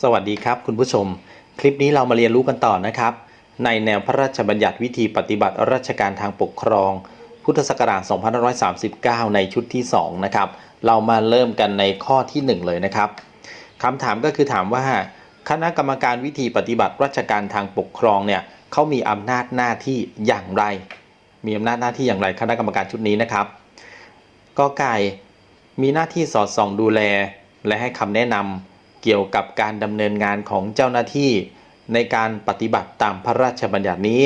สวัสดีครับคุณผู้ชม คลิปนี้เรามาเรียนรู้กันต่อนะครับ ในแนวพระราชบัญญัติวิธีปฏิบัติราชการทางปกครอง พุทธศักราช 2539 ในชุดที่ 2 นะครับ เรามาเริ่มกันในข้อที่ 1 เลยนะครับคำถามก็คือถามว่า คณะกรรมการวิธีปฏิบัติราชการทางปกครองเนี่ยเขามีอำนาจหน้าที่อย่างไร มีอำนาจหน้าที่อย่างไรคณะกรรมการชุดนี้นะครับกอไก่มีหน้าที่สอดส่องดูแล และให้คำแนะนำ เกี่ยวกับการดำเนินงานของเจ้าหน้าที่ ในการปฏิบัติตามพระราชบัญญัตินี้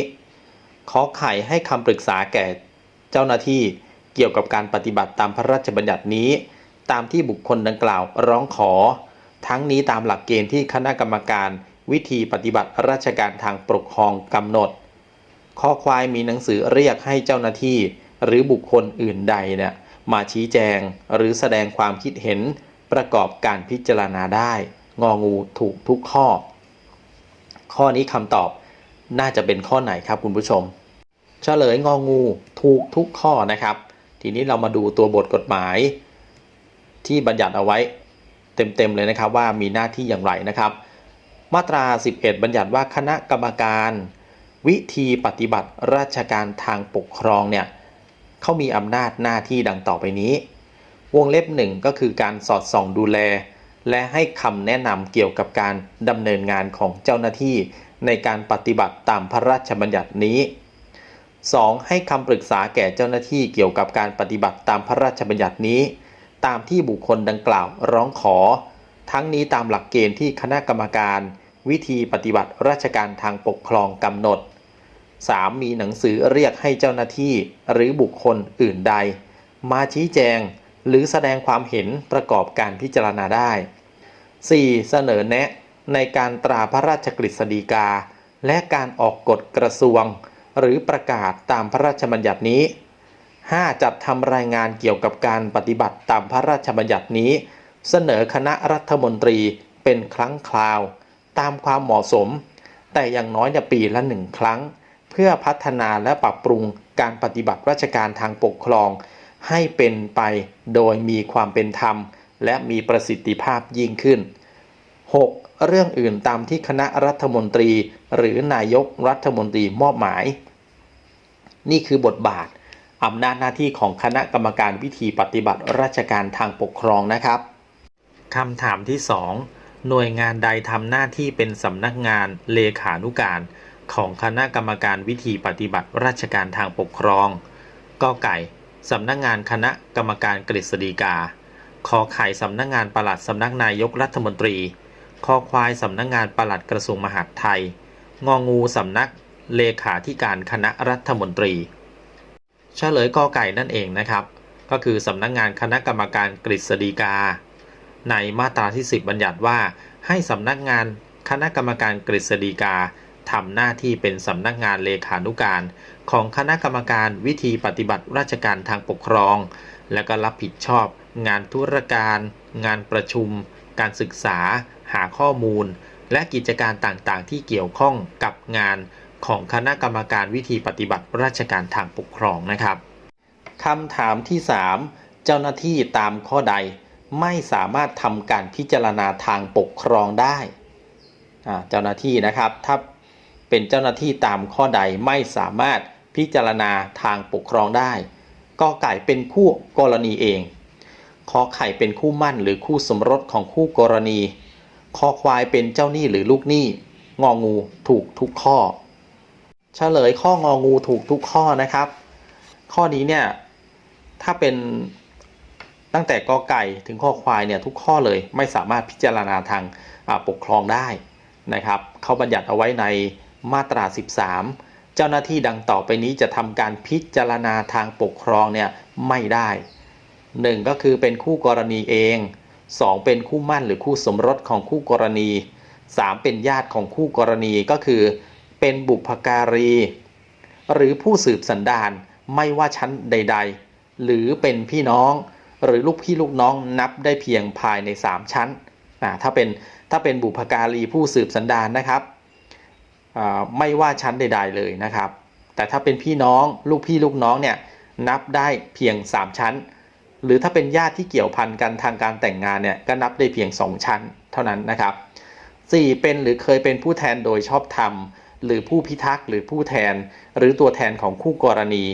ขอไข่ให้คำปรึกษาแก่เจ้าหน้าที่เกี่ยวกับการปฏิบัติตามพระราชบัญญัตินี้ ตามที่บุคคลดังกล่าวร้องขอ ทั้งนี้ตามหลักเกณฑ์ที่คณะกรรมการวิธีปฏิบัติราชการทางปกครองกำหนด ข้อควายมีหนังสือเรียกให้เจ้าหน้าที่ หรือบุคคลอื่นใดเนี่ยมาชี้แจง หรือแสดงความคิดเห็น ประกอบการพิจารณาได้ งองูถูกทุกข้อ ข้อนี้คำตอบน่าจะเป็นข้อไหนครับคุณผู้ชม เฉลยงองูถูกทุกข้อนะครับ ทีนี้เรามาดูตัวบทกฎหมาย ที่บัญญัติเอาไว้เต็ม ๆ เลยนะครับว่ามีหน้าที่อย่างไรนะครับ มาตรา 11 บัญญัติว่าคณะกรรมการ วิธีปฏิบัติราชการทางปกครองเนี่ยเขามีอำนาจหน้าที่ดังต่อไปนี้ วงเล็บหนึ่งก็คือการสอดส่องดูแล และให้คำแนะนำเกี่ยวกับการดำเนินงานของเจ้าหน้าที่ในการปฏิบัติตามพระราชบัญญัตินี้ 2. ให้คำปรึกษาแก่เจ้าหน้าที่เกี่ยวกับการปฏิบัติตามพระราชบัญญัตินี้ ตามที่บุคคลดังกล่าวร้องขอ ทั้งนี้ตามหลักเกณฑ์ที่คณะกรรมการ วิธีปฏิบัติราชการทางปกครองกำหนด 3. มีหนังสือเรียกให้เจ้าหน้าที่หรือบุคคลอื่นใด มาชี้แจง หรือแสดงความเห็นประกอบการพิจารณาได้ 4. เสนอแนะในการตราพระราชกฤษฎีกา และการออกกฎกระทรวง หรือประกาศตามพระราชบัญญัตินี้ 5. จัดทำรายงานเกี่ยวกับการปฏิบัติตามพระราชบัญญัตินี้ เสนอคณะรัฐมนตรีเป็นครั้งคราว ตามความเหมาะสม แต่อย่างน้อยเนี่ยปีละหนึ่งครั้ง เพื่อพัฒนาและปรับปรุงการปฏิบัติราชการทางปกครอง ให้เป็นไปโดยมีความเป็นธรรม และมีประสิทธิภาพยิ่งขึ้น 6. เรื่องอื่นตามที่คณะรัฐมนตรี หรือนายกรัฐมนตรีมอบหมาย นี่คือบทบาทอำนาจหน้าที่ของคณะกรรมการวิธีปฏิบัติราชการทางปกครองนะครับคำถามที่ 2 หน่วยงานใดทำหน้าที่เป็นสำนักงานเลขานุการ ของคณะกรรมการวิธีปฏิบัติราชการทางปกครองกอไก่ สำนักงานคณะกรรมการกฤษฎีกา ขอไข่สำนักงานปลัดสำนักนายกรัฐมนตรี คอควายสำนักงานปลัดกระทรวงมหาดไทย งองูสำนักเลขาธิการคณะรัฐมนตรี เฉลยกอไก่นั่นเองนะครับ ก็คือสำนักงานคณะกรรมการกฤษฎีกา ในมาตราที่ 10 บัญญัติว่า ให้สำนักงานคณะกรรมการกฤษฎีกา ทำหน้าที่เป็นสำนักงานเลขานุการ ของคณะกรรมการวิธีปฏิบัติราชการทางปกครอง และก็รับผิดชอบ งานธุรการ งานประชุม การศึกษา หาข้อมูล และกิจการต่างๆ ที่เกี่ยวข้องกับงานของคณะกรรมการวิธีปฏิบัติราชการทางปกครองนะครับคำถามที่ 3 เจ้าหน้าที่ตามข้อใดไม่สามารถทำการพิจารณาทางปกครองได้ เจ้าหน้าที่นะครับ ถ้า เป็นเจ้าหน้าที่ตามข้อใดไม่สามารถพิจารณาทางปกครองได้กอไก่เป็นคู่กรณีเองขอไข่เป็นคู่มั่นหรือคู่สมรสของคู่กรณีคอควายเป็นเจ้าหนี้หรือลูกหนี้งองูถูกทุกข้อ เฉลยข้ององูถูกทุกข้อนะครับ ข้อนี้เนี่ยถ้าเป็นตั้งแต่กอไก่ถึงข้อควายเนี่ยทุกข้อเลยไม่สามารถพิจารณาทางปกครองได้นะครับเขาบัญญัติเอาไว้ใน มาตรา 13 เจ้าหน้าที่ดังต่อไปนี้จะทำการพิจารณาทางปกครองเนี่ยไม่ได้ 1 ก็คือเป็นคู่กรณีเอง 2 เป็นคู่มั่นหรือคู่สมรสของคู่กรณี 3 เป็นญาติของคู่กรณีก็คือ เป็นบุพการี หรือผู้สืบสันดานไม่ว่าชั้นใด ๆ หรือเป็นพี่น้องหรือลูกพี่ลูกน้องนับได้เพียงภายใน 3 ชั้นอ่าถ้าเป็นถ้าเป็นบุพการีผู้สืบสันดานนะครับ ไม่ว่าชั้นใด ๆเลยนะครับ แต่ถ้าเป็นพี่น้องลูกพี่ลูกน้องเนี่ยนับได้เพียง 3 ชั้น หรือถ้าเป็นญาติที่เกี่ยวพันกันทางการแต่งงานเนี่ยก็นับได้เพียง 2 ชั้น เท่านั้นนะครับ 4. เป็นหรือเคยเป็นผู้แทนโดยชอบธรรม หรือผู้พิทักษ์หรือผู้แทน หรือตัวแทนของคู่กรณี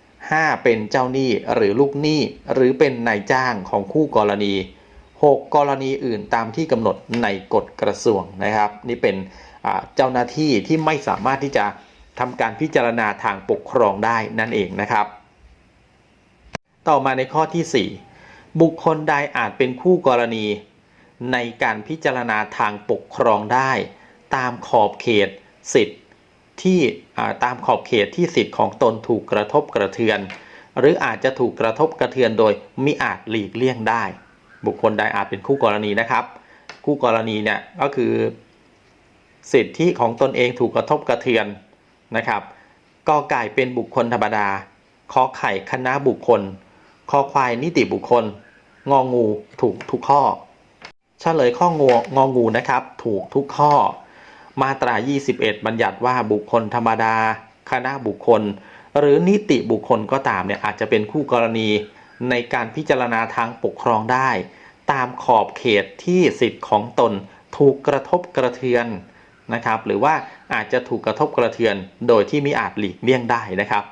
5. เป็นเจ้าหนี้หรือลูกหนี้หรือเป็นนายจ้างของคู่กรณี 6. กรณีอื่นตามที่กำหนดในกฎกระทรวงนะครับ นี่เป็น เจ้าหน้าที่ที่ไม่สามารถที่จะทำการพิจารณาทางปกครองได้นั่นเองนะครับ ต่อมาในข้อที่ 4 บุคคลใดอาจเป็นคู่กรณี ในการพิจารณาทางปกครองได้ ตามขอบเขตสิทธิ์ที่ตามขอบเขตที่สิทธิ์ของตนถูกกระทบกระเทือน หรืออาจจะถูกกระทบกระเทือนโดยมิอาจหลีกเลี่ยงได้ บุคคลใดอาจเป็นคู่กรณีนะครับ คู่กรณีเนี่ยก็คือ สิทธิของตนเองถูกกระทบกระเทือนนะครับกอไก่เป็นบุคคลธรรมดาขอไข่คณะบุคคลคอควายนิติบุคคล งองูถูกทุกข้อ เฉลยข้องวงองูนะครับ ถูกทุกข้อ มาตรา 21 บัญญัติว่าบุคคลธรรมดา คณะบุคคล หรือนิติบุคคลก็ตามเนี่ยอาจจะเป็นคู่กรณีในการพิจารณาทางปกครองได้ ตามขอบเขตที่สิทธิ์ของตนถูกกระทบกระเทือน นะครับหรือว่าอาจจะถูกกระทบกระเทือนโดยที่มิอาจหลีกเลี่ยงได้นะครับ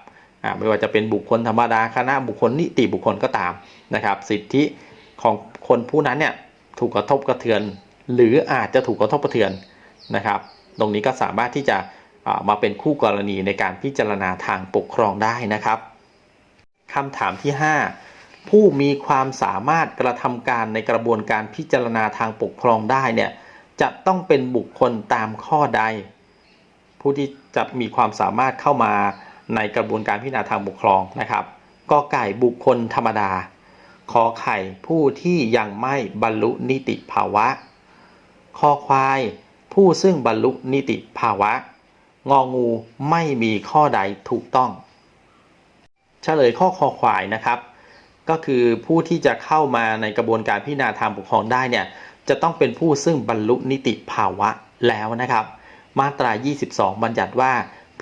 ไม่ว่าจะเป็นบุคคลธรรมดาคณะบุคคลนิติบุคคลก็ตามนะครับ สิทธิของคนผู้นั้นเนี่ยถูกกระทบกระเทือน หรืออาจจะถูกกระทบกระเทือนนะครับ ตรงนี้ก็สามารถที่จะมาเป็นคู่กรณีในการพิจารณาทางปกครองได้นะครับคำถามที่ 5 ผู้มีความสามารถกระทำการในกระบวนการพิจารณาทางปกครองได้เนี่ย จะต้องเป็นบุคคลตามข้อใด ผู้ที่จะมีความสามารถเข้ามาในกระบวนการพิจารณาทางปกครองนะครับกอไก่บุคคลธรรมดาขอไข่ผู้ที่ยังไม่บรรลุนิติภาวะคอควาย ผู้ซึ่งบรรลุนิติภาวะ งองูไม่มีข้อใดถูกต้อง เฉลยข้อคอควายนะครับ ก็คือผู้ที่จะเข้ามาในกระบวนการพิจารณาทางปกครองได้เนี่ย จะต้องเป็นผู้ซึ่งบรรลุนิติภาวะแล้วนะครับ มาตรา 22 บัญญัติว่า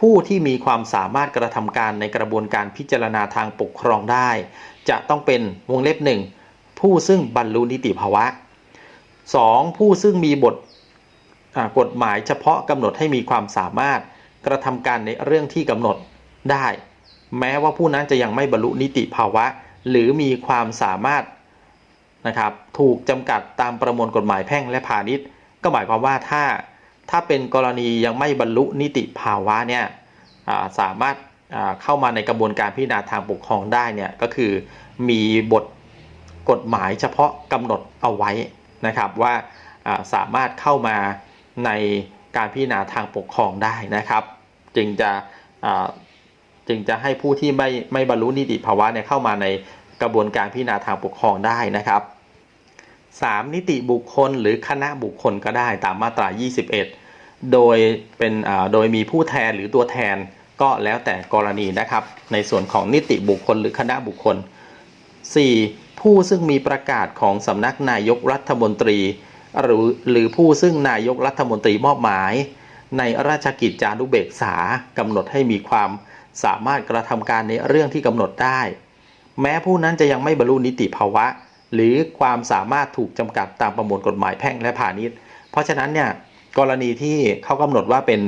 ผู้ที่มีความสามารถกระทำการในกระบวนการพิจารณาทางปกครองได้ จะต้องเป็นวงเล็บหนึ่งผู้ซึ่งบรรลุนิติภาวะ 2. ผู้ซึ่งมีบทกฎหมายเฉพาะกำหนดให้มีความสามารถกระทำการในเรื่องที่กำหนดได้ แม้ว่าผู้นั้นจะยังไม่บรรลุนิติภาวะ หรือมีความสามารถ นะครับถูกจำกัดตามประมวลกฎหมายแพ่งและพาณิชย์ ก็หมายความว่าถ้าถ้าเป็นกรณียังไม่บรรลุนิติภาวะเนี่ยสามารถเข้ามาในกระบวนการพิจารณาทางปกครองได้เนี่ยก็คือมีบทกฎหมายเฉพาะกำหนดเอาไว้นะครับว่าสามารถเข้ามาในการพิจารณาทางปกครองได้นะครับ จึงจะจึงจะให้ผู้ที่ไม่ไม่บรรลุนิติภาวะเนี่ยเข้ามาใน กระบวนการพิจารณาทางปกครองได้นะครับ 3. นิติบุคคลหรือคณะบุคคลก็ได้ตามมาตรา 21 โดยเป็นโดยมีผู้แทนหรือตัวแทนก็แล้วแต่กรณีนะครับ ในส่วนของนิติบุคคลหรือคณะบุคคล 4. ผู้ซึ่งมีประกาศของสำนักนายกรัฐมนตรี หรือหรือผู้ซึ่งนายกรัฐมนตรีมอบหมาย ในราชกิจจานุเบกษากำหนดให้มีความสามารถกระทำการในเรื่องที่กำหนดได้ แม้ผู้นั้นจะยังไม่บรรลุนิติภาวะ หรือความสามารถถูกจำกัดตามประมวลกฎหมายแพ่งและพาณิชย์ เพราะฉะนั้นเนี่ยกรณีที่เขากำหนดว่าเป็น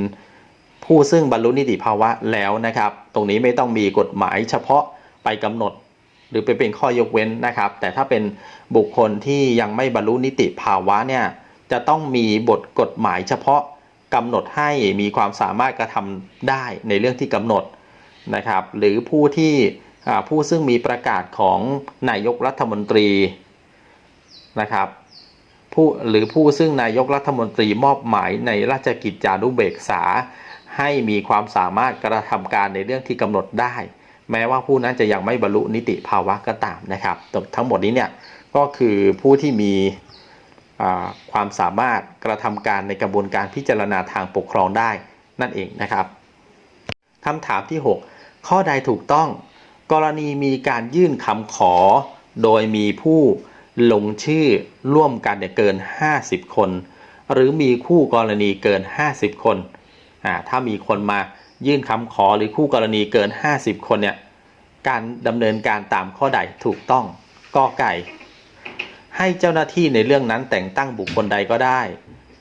ผู้ซึ่งบรรลุนิติภาวะแล้วนะครับ ตรงนี้ไม่ต้องมีกฎหมายเฉพาะไปกำหนด หรือไปเป็นข้อยกเว้นนะครับ แต่ถ้าเป็นบุคคลที่ยังไม่บรรลุนิติภาวะเนี่ยจะต้องมีบทกฎหมายเฉพาะกำหนดให้มีความสามารถกระทำได้ในเรื่องที่กำหนดนะครับ หรือผู้ที่ ผู้ซึ่งมีประกาศของนายกรัฐมนตรีนะครับผู้หรือผู้ซึ่งนายกรัฐมนตรีมอบหมายในราชกิจจานุเบกษา ให้มีความสามารถกระทำการในเรื่องที่กำหนดได้ แม้ว่าผู้นั้นจะยังไม่บรรลุนิติภาวะก็ตามนะครับ ทั้งหมดนี้เนี่ยก็คือผู้ที่มีความสามารถกระทำการในกระบวนการพิจารณาทางปกครองได้นั่นเองนะครับคำถามที่ 6 ข้อใดถูกต้อง กรณีมีการยื่นคำขอ โดยมีผู้ลงชื่อร่วมกันเนี่ยเกิน 50 คน หรือมีคู่กรณีเกิน 50 คนอ่าถ้ามีคนมายื่นคำขอหรือคู่กรณีเกิน 50 คนเนี่ยการดำเนินการตามข้อใดถูกต้องกอไก่ ให้เจ้าหน้าที่ในเรื่องนั้นแต่งตั้งบุคคลใดก็ได้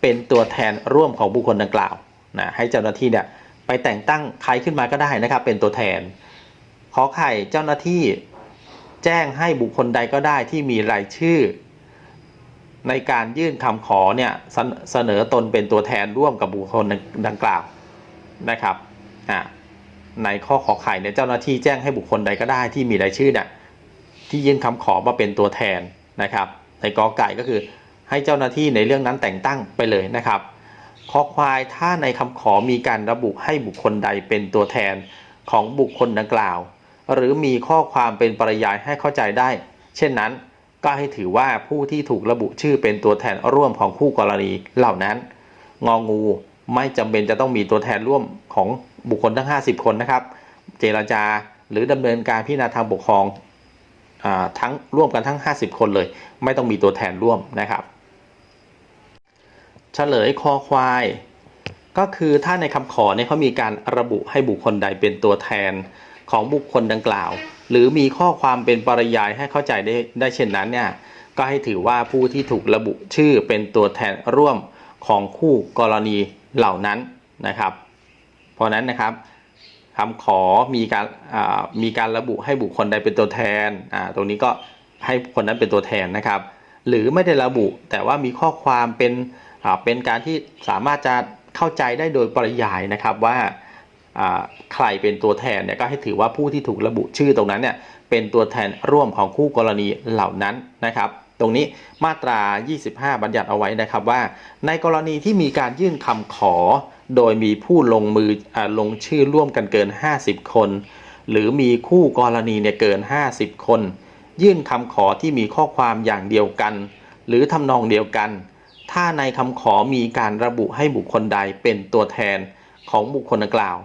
เป็นตัวแทนร่วมของบุคคลดังกล่าวนะให้เจ้าหน้าที่เนี่ยไปแต่งตั้งใครขึ้นมาก็ได้นะครับ เป็นตัวแทน อไข่เจ้าหน้าที่แจ้งให้บุคคลใดก็ได้ที่มีรายชื่อ ในการยื่นคำขอเนี่ยเสนอตนเป็นตัวแทนร่วมกับบุคคลดังกล่าวนะครับอ่าในข้อขอไข่เนี่ยเจ้าหน้าที่แจ้งให้บุคคลใดก็ได้ที่มีรายชื่อเนี่ยที่ยื่นคำขอมาเป็นตัวแทนนะครับ ในกอไก่ก็คือให้เจ้าหน้าที่ในเรื่องนั้นแต่งตั้งไปเลยนะครับคอควายถ้าในคำขอมีการระบุให้บุคคลใดเป็นตัวแทนของบุคคลดังกล่าว หรือมีข้อความเป็นปริยายให้เข้าใจได้ เช่นนั้น ก็ให้ถือว่าผู้ที่ถูกระบุชื่อเป็นตัวแทนร่วมของคู่กรณีเหล่านั้น งองูไม่จำเป็นจะต้องมีตัวแทนร่วมของบุคคลทั้ง 50 คนนะครับ เจรจาหรือดำเนินการพิจารณาทางปกครองอทั้งร่วมกันทั้ง 50 คนเลย ไม่ต้องมีตัวแทนร่วมนะครับเฉลยคอควาย ก็คือถ้าในคำขอเนี่ยเขามีการระบุให้บุคคลใดเป็นตัวแทน ของบุคคลดังกล่าว หรือมีข้อความเป็นปริยายให้เข้าใจได้ได้เช่นนั้นเนี่ยก็ให้ถือว่าผู้ที่ถูกระบุชื่อเป็นตัวแทนร่วมของคู่กรณีเหล่านั้นนะครับ เพราะนั้นนะครับคำขอมีการมีการระบุให้บุคคลใดเป็นตัวแทนตรงนี้ก็ให้คนนั้นเป็นตัวแทนนะครับ หรือไม่ได้ระบุแต่ว่ามีข้อความเป็นเป็นการที่สามารถจะเข้าใจได้โดยปริยายนะครับว่า ใครเป็นตัวแทนเนี่ยก็ให้ถือว่าผู้ที่ถูกระบุชื่อตรงนั้นเนี่ยเป็นตัวแทนร่วมของคู่กรณีเหล่านั้นนะครับตรงนี้มาตรา 25 บัญญัติเอาไว้นะครับว่า ในกรณีที่มีการยื่นคำขอ โดยมีผู้ลงมืออลงชื่อร่วมกันเกิน 50 คน หรือมีคู่กรณีเนี่ยเกิน 50 คน ยื่นคำขอที่มีข้อความอย่างเดียวกัน หรือทำนองเดียวกัน ถ้าในคำขอมีการระบุให้บุคคลใดเป็นตัวแทนของบุคคลดังกล่าว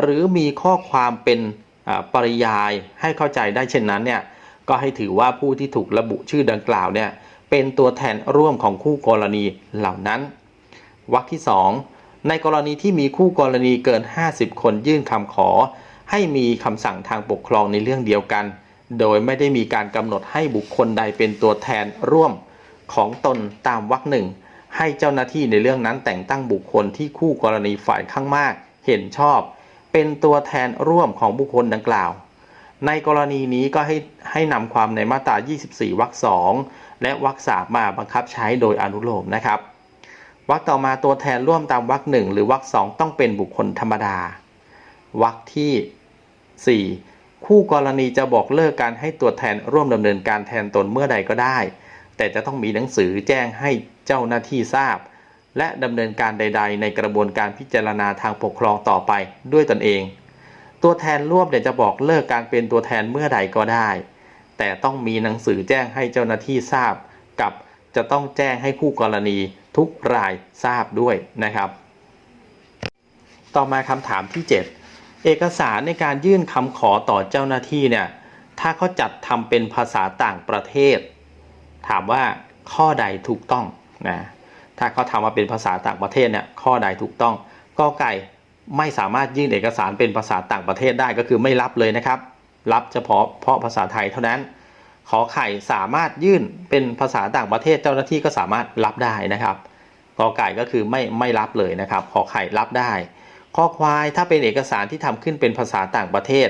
หรือมีข้อความเป็นปริยายให้เข้าใจได้เช่นนั้นเนี่ยก็ให้ถือว่าผู้ที่ถูกระบุชื่อดังกล่าวเนี่ยเป็นตัวแทนร่วมของคู่กรณีเหล่านั้นวรรคที่ 2 ในกรณีที่มีคู่กรณีเกิน 50 คนยื่นคำขอ ให้มีคำสั่งทางปกครองในเรื่องเดียวกัน โดยไม่ได้มีการกำหนดให้บุคคลใดเป็นตัวแทนร่วมของตนตามวรรคหนึ่งให้เจ้าหน้าที่ในเรื่องนั้นแต่งตั้งบุคคลที่คู่กรณีฝ่ายข้างมาก เห็นชอบ เป็นตัวแทนร่วมของบุคคลดังกล่าว ในกรณีนี้ก็ให้ให้นำความในมาตรา 24 วรรค 2 และวรรค 3 มาบังคับใช้โดยอนุโลมนะครับ วรรคต่อมาตัวแทนร่วมตามวรรคหนึ่งหรือวรรคสองต้องเป็นบุคคลธรรมดา วรรคที่ 4 คู่กรณีจะบอกเลิกการให้ตัวแทนร่วมดำเนินการแทนตนเมื่อใดก็ได้ แต่จะต้องมีหนังสือแจ้งให้เจ้าหน้าที่ทราบ และดำเนินการใด ๆ ในกระบวนการพิจารณาทางปกครองต่อไปด้วยตนเอง ตัวแทนร่วมเนี่ยจะบอกเลิกการเป็นตัวแทนเมื่อใดก็ได้ แต่ต้องมีหนังสือแจ้งให้เจ้าหน้าที่ทราบ กับจะต้องแจ้งให้คู่กรณีทุกรายทราบด้วยนะครับ ต่อมาคำถามที่ 7 เอกสารในการยื่นคำขอต่อเจ้าหน้าที่เนี่ยถ้าเขาจัดทำเป็นภาษาต่างประเทศ ถามว่าข้อใดถูกต้องนะ ถ้าเขาทำมาเป็นภาษาต่างประเทศเนี่ยข้อใดถูกต้องกอไก่ไม่สามารถยื่นเอกสารเป็นภาษาต่างประเทศได้ก็คือไม่รับเลยนะครับ รับเฉพาะเพราะภาษาไทยเท่านั้น ขอไข่สามารถยื่นเป็นภาษาต่างประเทศเจ้าหน้าที่ก็สามารถรับได้นะครับกอไก่ก็คือไม่ไม่รับเลยนะครับ ขอไข่รับได้ข้อควายถ้าเป็นเอกสารที่ทำขึ้นเป็นภาษาต่างประเทศ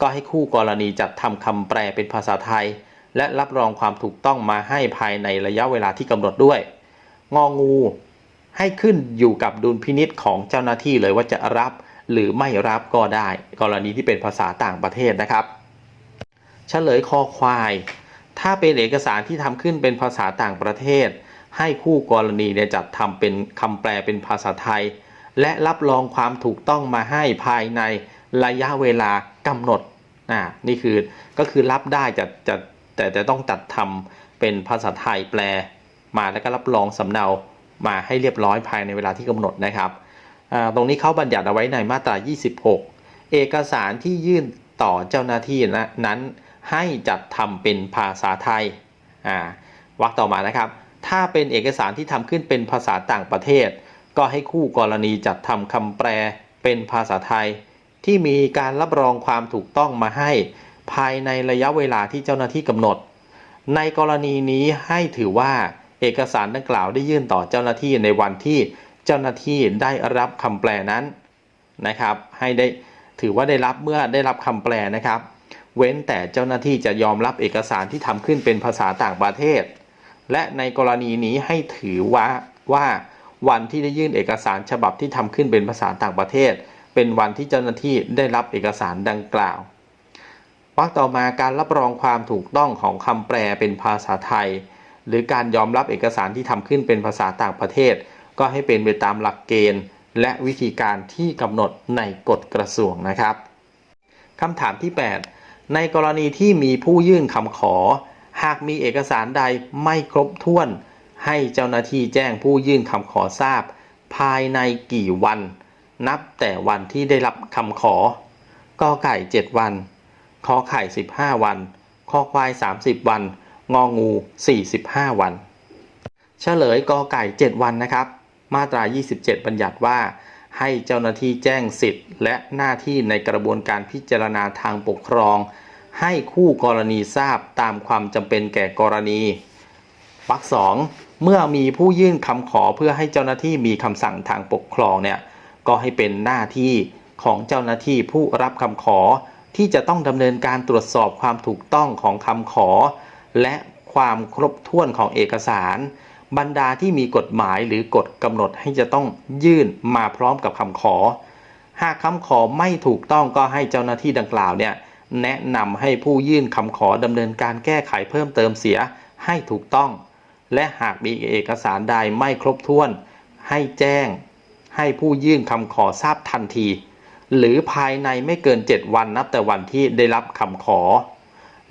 ก็ให้คู่กรณีจัดทำคำแปลเป็นภาษาไทย และรับรองความถูกต้องมาให้ภายในระยะเวลาที่กำหนดด้วย งองู ให้ขึ้นอยู่กับดุลพินิษของเจ้าหน้าที่เลยว่าจะรับหรือไม่รับก็ได้ กรณีที่เป็นภาษาต่างประเทศนะครับเฉลยคอควาย ถ้าเป็นเอกสารที่ทำขึ้นเป็นภาษาต่างประเทศ ให้คู่กรณีเนี่ยจัดทำเป็นคำแปลเป็นภาษาไทย และรับรองความถูกต้องมาให้ภายในระยะเวลากำหนดอ่านี่คือก็คือรับได้จะจะแต่จะต้องจัดทำเป็นภาษาไทยแปล มาแล้วก็รับรองสำเนามาให้เรียบร้อยภายในเวลาที่กำหนดนะครับ ตรงนี้เขาบัญญัติเอาไว้ในมาตรา 26 เอกสารที่ยื่นต่อเจ้าหน้าที่นั้นให้จัดทำเป็นภาษาไทย วรรคต่อมานะครับ ถ้าเป็นเอกสารที่ทำขึ้นเป็นภาษาต่างประเทศ ก็ให้คู่กรณีจัดทำคำแปลเป็นภาษาไทย ที่มีการรับรองความถูกต้องมาให้ภายในระยะเวลาที่เจ้าหน้าที่กำหนด ในกรณีนี้ให้ถือว่า เอกสารดังกล่าวได้ยื่นต่อเจ้าหน้าที่ในวันที่เจ้าหน้าที่ได้รับคำแปลนั้นนะครับ ให้ได้ถือว่าได้รับเมื่อได้รับคำแปลนะครับ เว้นแต่เจ้าหน้าที่จะยอมรับเอกสารที่ทำขึ้นเป็นภาษาต่างประเทศ และในกรณีนี้ให้ถือว่าว่าวันที่ได้ยื่นเอกสารฉบับที่ทำขึ้นเป็นภาษาต่างประเทศ เป็นวันที่เจ้าหน้าที่ได้รับเอกสารดังกล่าววรรคต่อมาการรับรองความถูกต้องของคำแปลเป็นภาษาไทย หรือการยอมรับเอกสารที่ทำขึ้นเป็นภาษาต่างประเทศ ก็ให้เป็นไปตามหลักเกณฑ์ และวิธีการที่กำหนดในกฎกระทรวงนะครับคำถามที่ 8 ในกรณีที่มีผู้ยื่นคำขอ หากมีเอกสารใดไม่ครบถ้วน ให้เจ้าหน้าที่แจ้งผู้ยื่นคำขอทราบ ภายในกี่วัน นับแต่วันที่ได้รับคำขอกอไก่ 7 วันขอไข่ 15 วัน คอควาย 30 วัน งองู 45 วัน เฉลยกอไก่ 7 วันนะครับ มาตรา 27 บัญญัติว่า ให้เจ้าหน้าที่แจ้งสิทธิ์ และหน้าที่ในกระบวนการพิจารณาทางปกครอง ให้คู่กรณีทราบตามความจำเป็นแก่กรณีวรรคสองเมื่อมีผู้ยื่นคำขอเพื่อให้เจ้าหน้าที่มีคำสั่งทางปกครองเนี่ยก็ให้เป็นหน้าที่ของเจ้าหน้าที่ผู้รับคำขอ ที่จะต้องดำเนินการตรวจสอบความถูกต้องของคำขอ และความครบถ้วนของเอกสาร บรรดาที่มีกฎหมายหรือกฎกำหนดให้จะต้องยื่นมาพร้อมกับคำขอ หากคำขอไม่ถูกต้องก็ให้เจ้าหน้าที่ดังกล่าวเนี่ยแนะนำให้ผู้ยื่นคำขอดำเนินการแก้ไขเพิ่มเติมเสียให้ถูกต้อง และหากมีเอกสารใดไม่ครบถ้วน ให้แจ้ง ให้ผู้ยื่นคำขอทราบทันที หรือภายในไม่เกิน 7 วันนับแต่วันที่ได้รับคำขอ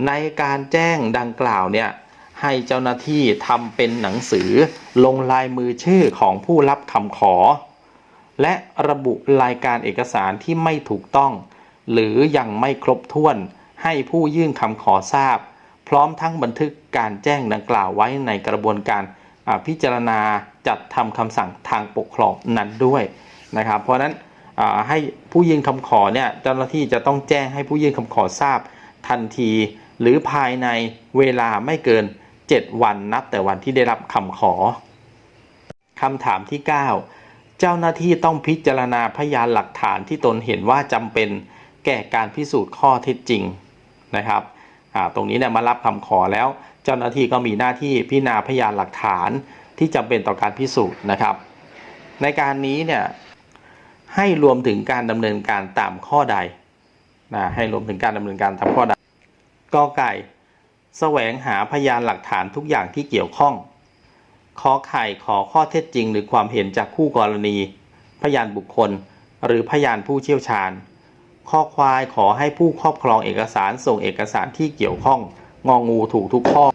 ในการแจ้งดังกล่าวเนี่ยให้เจ้าหน้าที่ทำเป็นหนังสือลงลายมือชื่อของผู้รับคำขอ และระบุรายการเอกสารที่ไม่ถูกต้อง หรือยังไม่ครบถ้วนให้ผู้ยื่นคำขอทราบ พร้อมทั้งบันทึกการแจ้งดังกล่าวไว้ในกระบวนการพิจารณาจัดทำคำสั่งทางปกครองนั้นด้วยนะครับ เพราะนั้นให้ผู้ยื่นคำขอเนี่ยเจ้าหน้าที่จะต้องแจ้งให้ผู้ยื่นคำขอทราบทันที หรือภายในเวลาไม่เกิน 7 วันนับแต่วันที่ได้รับคำขอคำถามที่ 9 เจ้าหน้าที่ต้องพิจารณาพยานหลักฐานที่ตนเห็นว่าจำเป็นแก่การพิสูจน์ข้อเท็จจริงนะครับตรงนี้เนี่ยมารับคำขอแล้ว เจ้าหน้าที่ก็มีหน้าที่พิจารณาพยานหลักฐานที่จำเป็นต่อการพิสูจน์นะครับ ในการนี้เนี่ยให้รวมถึงการดำเนินการตามข้อใดนะให้รวมถึงการดำเนินการตามข้อใด กอไก่ แสวงหาพยานหลักฐานทุกอย่างที่เกี่ยวข้องขอไข่ขอข้อเท็จจริง หรือความเห็นจากคู่กรณี พยานบุคคล หรือพยานผู้เชี่ยวชาญ ข้อควายขอให้ผู้ครอบครองเอกสารส่งเอกสารที่เกี่ยวข้อง งองูถูกทุกข้อ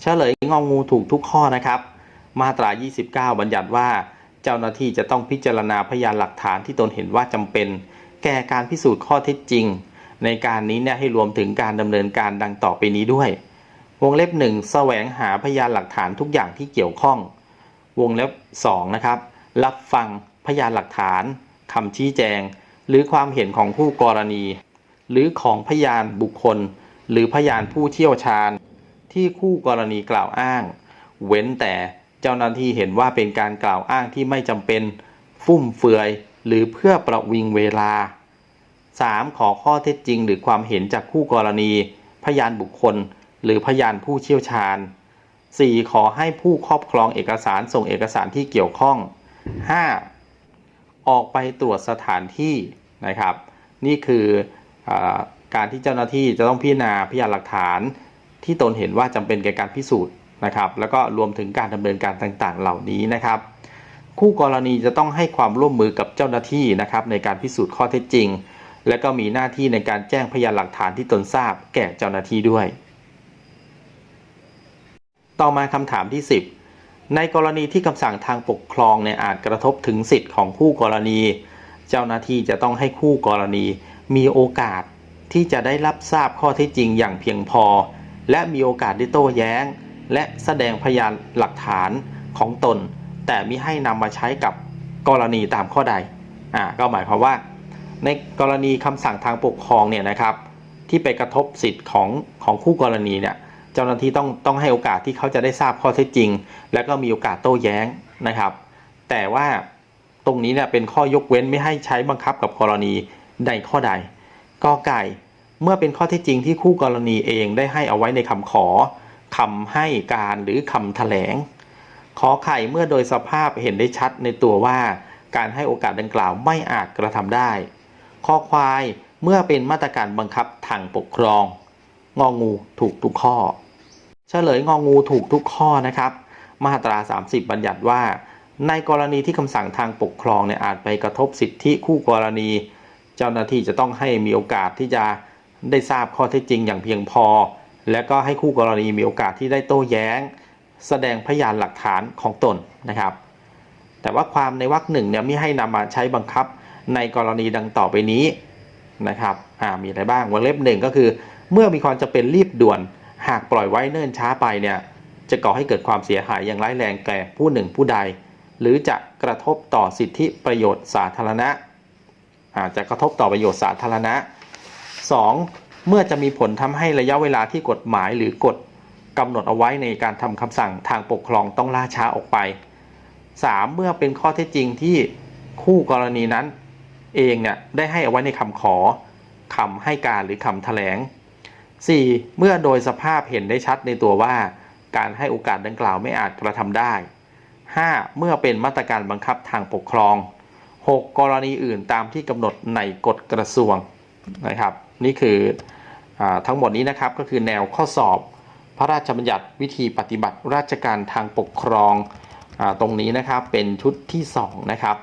เฉลยงองูถูกทุกข้อนะครับ มาตรา 29 บัญญัติว่า เจ้าหน้าที่จะต้องพิจารณาพยานหลักฐานที่ตนเห็นว่าจำเป็น แก่การพิสูจน์ข้อเท็จจริง ในการนี้เนี่ยให้รวมถึงการดำเนินการดังต่อไปนี้ด้วย วงเล็บ 1 แสวงหาพยานหลักฐานทุกอย่างที่เกี่ยวข้อง วงเล็บ2นะครับรับฟังพยานหลักฐานคำชี้แจง หรือความเห็นของผู้กรณี หรือของพยานบุคคล หรือพยานผู้เชี่ยวชาญ ที่คู่กรณีกล่าวอ้าง เว้นแต่เจ้าหน้าที่เห็นว่าเป็นการกล่าวอ้างที่ไม่จำเป็น ฟุ่มเฟือย หรือเพื่อประวิงเวลา 3. ขอข้อเท็จจริง หรือความเห็นจากคู่กรณี พยานบุคคล หรือพยานผู้เชี่ยวชาญ 4. ขอให้ผู้ครอบครองเอกสารส่งเอกสารที่เกี่ยวข้อง 5. ออกไปตรวจสถานที่นะครับ นี่คืออการที่เจ้าหน้าที่จะต้องพิจารณาพยานหลักฐาน ที่ตนเห็นว่าจำเป็นแก่การพิสูจน์นะครับ แล้วก็รวมถึงการดำเนินการต่างๆ เหล่านี้นะครับ คู่กรณีจะต้องให้ความร่วมมือกับเจ้าหน้าที่นะครับในการพิสูจน์ข้อเท็จจริง และก็มีหน้าที่ในการแจ้งพยานหลักฐานที่ตนทราบแก่เจ้าหน้าที่ด้วย ต่อมาคำถามที่ 10 ในกรณีที่คำสั่งทางปกครองเนี่ยอาจกระทบถึงสิทธิ์ของคู่กรณี เจ้าหน้าที่จะต้องให้คู่กรณี มีโอกาสที่จะได้รับทราบข้อเท็จจริงอย่างเพียงพอ และมีโอกาสได้โต้แย้ง และแสดงพยานหลักฐานของตน แต่มิให้นำมาใช้กับกรณีตามข้อใด อ่า ก็หมายความว่า ในกรณีคำสั่งทางปกครองเนี่ยนะครับ ที่ไปกระทบสิทธิ์ของของคู่กรณีเนี่ยเจ้าหน้าที่ต้องต้องให้โอกาสที่เขาจะได้ทราบข้อเท็จจริง และก็มีโอกาสโต้แย้งนะครับ แต่ว่าตรงนี้เนี่ยเป็นข้อยกเว้นไม่ให้ใช้บังคับกับกรณีใดข้อใดกอไก่เมื่อเป็นข้อเท็จจริงที่คู่กรณีเองได้ให้เอาไว้ในคำขอคำให้การหรือคำแถลง ขอไข่เมื่อโดยสภาพเห็นได้ชัดในตัวว่า การให้โอกาสดังกล่าวไม่อาจกระทำได้ ข้อควายเมื่อเป็นมาตรการบังคับทางปกครอง งองูถูกทุกข้อ เฉลยงองูถูกทุกข้อนะครับ มาตรา 30 บัญญัติว่า ในกรณีที่คำสั่งทางปกครองเนี่ยอาจไปกระทบสิทธิคู่กรณี เจ้าหน้าที่จะต้องให้มีโอกาสที่จะได้ทราบข้อเท็จจริงอย่างเพียงพอ และก็ให้คู่กรณีมีโอกาสที่ได้โต้แย้ง แสดงพยานหลักฐานของตนนะครับ แต่ว่าความในวรรคหนึ่งเนี่ยไม่ให้นำมาใช้บังคับ ในกรณีดังต่อไปนี้นะครับอ่ามีอะไรบ้างวงเล็บหนึ่งก็คือ เมื่อมีความจะเป็นรีบด่วน หากปล่อยไว้เนิ่นช้าไปเนี่ยจะก่อให้เกิดความเสียหายอย่างร้ายแรงแก่ผู้หนึ่งผู้ใด หรือจะกระทบต่อสิทธิประโยชน์สาธารณะอาจจะกระทบต่อประโยชน์สาธารณะ 2. เมื่อจะมีผลทำให้ระยะเวลาที่กฎหมายหรือกฎกำหนดเอาไว้ในการทำคำสั่งทางปกครองต้องล่าช้าออกไป 3. เมื่อเป็นข้อเท็จจริงที่คู่กรณีนั้น เองเนี่ยได้ให้เอาไว้ในคำขอคำให้การหรือคำแถลง 4. เมื่อโดยสภาพเห็นได้ชัดในตัวว่า การให้โอกาสดังกล่าวไม่อาจกระทำได้ 5. เมื่อเป็นมาตรการบังคับทางปกครอง 6. กรณีอื่นตามที่กำหนดในกฎกระทรวงนะครับ นี่คืออทั้งหมดนี้นะครับก็คือแนวข้อสอบ พระราชบัญญัติวิธีปฏิบัติราชการทางปกครองอตรงนี้นะครับเป็นชุดที่ 2 นะครับ